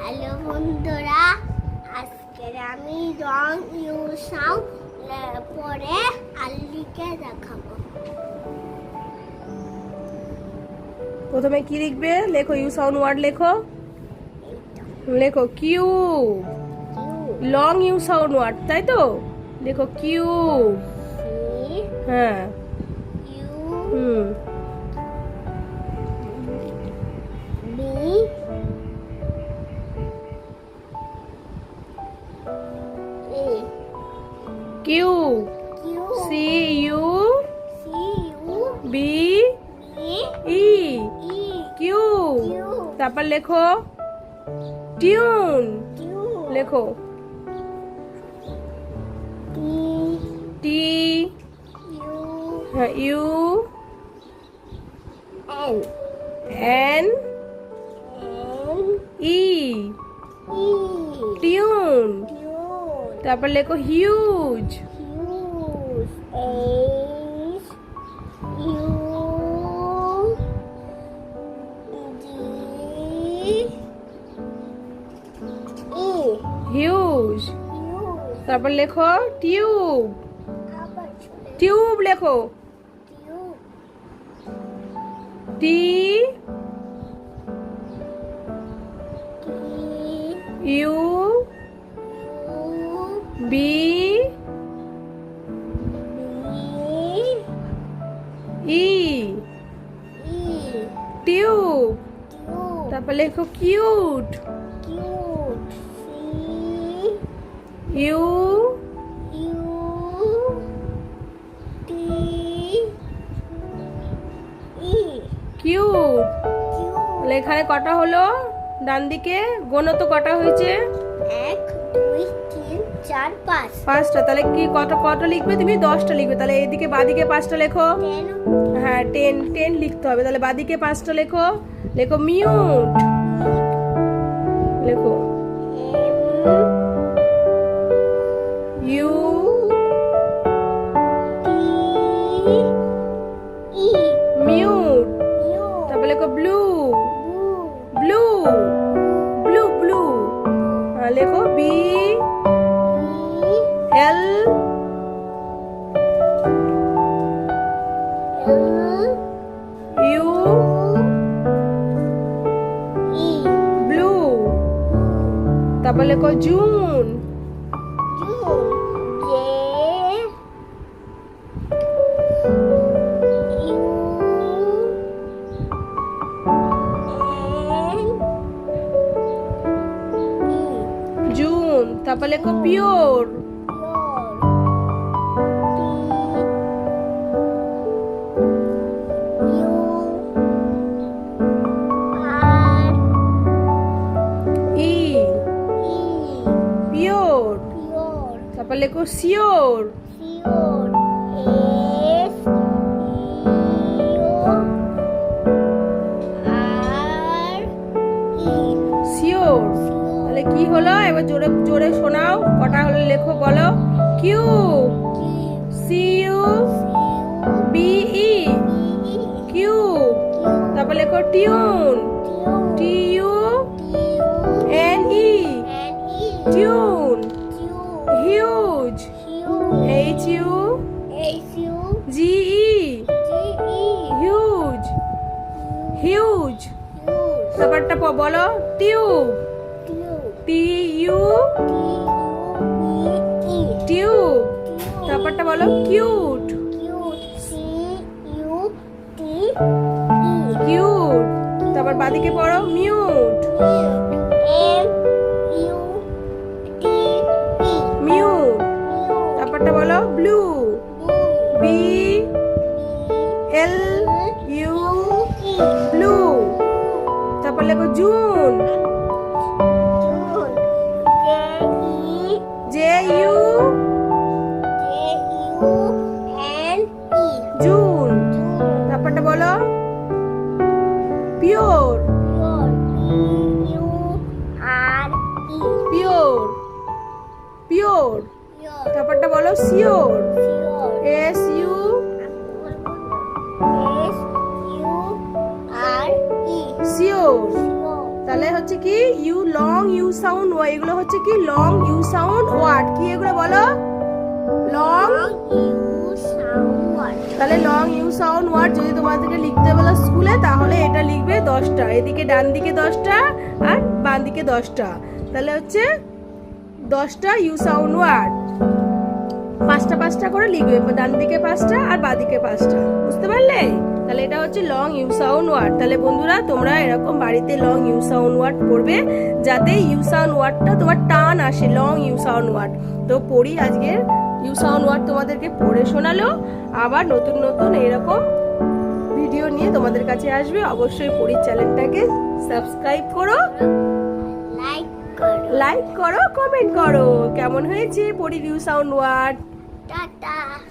Hello বন্ধুরা আজকে আমি রং ইউসাও পরে আল্লিকে দেখাবো। প্রথমে কি লিখবে? লেখো ইউ সাউন্ড ওয়ার্ড লেখো। লেখো Q long U sound word তাই তো? লেখো কিউ হ্যাঁ। Q C U B E Q তারপর লেখো টিউন লেখো টি হ্যাঁ ইউ এন ই টিউন তারপর লেখো huge Use H U D E huge Use তারপর লেখো টিউব আবার চলে টিউব লেখো Tube T T U U B B. E E. Tube তারপর লেখো cute Cute. U U. T. E. Cute এখানে কটা হলো? ডান দিকে গোনো কটা হয়েছে? চার পাঁচ। পাঁচটা তাহলে কি কত কটা লিখবে তুমি? দশটা লিখবে। তাহলে এইদিকে বাদিকে পাঁচটা লেখো। হ্যাঁ টেন টেন লিখতে হবে। তাহলে বাদিকে পাঁচটা লেখো। লেখো মিউট। লেখো। এল ইউ ব্লু তারপর লেখো জুন জুন তারপর লেখো পিওর তারপর লেখো সিওর সিওর তাহলে কি হলো? এবার জোরে জোরে শোনাও। কটা হলো লেখো বলো। Q. C U B E Q. তারপর লেখো tune. T G E huge huge তারপরটা বলো। টিউব টি ইউ টিউব তারপরটা বলো। কিউট কিউট তারপর বাদিকে পড়ো। মিউট ইউ ব্লু তারপর লেখো জুন। J U June. তারপরটা বলো। পিওর। পিওর। পিওর। তারপরটা বলো সিওর। এস তাহলে হচ্ছে কি ইউ লং ইউ সাউন্ড এগুলো হচ্ছে কি লং ইউ সাউন্ড ওয়ার্ড কি এগুলো বলো? লং তাহলে লং ইউ সাউন্ড ওয়ার্ড যদি তোমাদেরকে লিখতে বলো স্কুলে তাহলে এটা লিখবে দশটা। এদিকে ডান দিকে দশটা আর বাম দিকে দশটা। তাহলে হচ্ছে দশটা ইউ সাউন্ড ওয়ার্ড পাঁচটা করে লিখবে ডান দিকে পাঁচটা আর বাদিকে পাঁচটা। বুঝতে পারলে? তাহলে এটা হচ্ছে লং ইউ সাউন্ড ওয়ার্ড তাহলে বন্ধুরা তোমরা এরকম বাড়িতে লং ইউ সাউন্ড ওয়ার্ড পড়বে যাতে ইউ সাউন্ড ওয়ার্ডটা তোমার টান আসে লং ইউ সাউন্ড ওয়ার্ড তো পড়ি আজকের ইউ সাউন্ড ওয়ার্ড তোমাদেরকে পড়ে শোনালো। আবার নতুন নতুন এরকম ভিডিও নিয়ে তোমাদের কাছে আসবে। অবশ্যই পড়ির চ্যানেলটাকে সাবস্ক্রাইব করো। লাইক করো। লাইক করো কমেন্ট করো। কেমন হয়েছে পড়ির ইউ সাউন্ড ওয়ার্ড Da-da.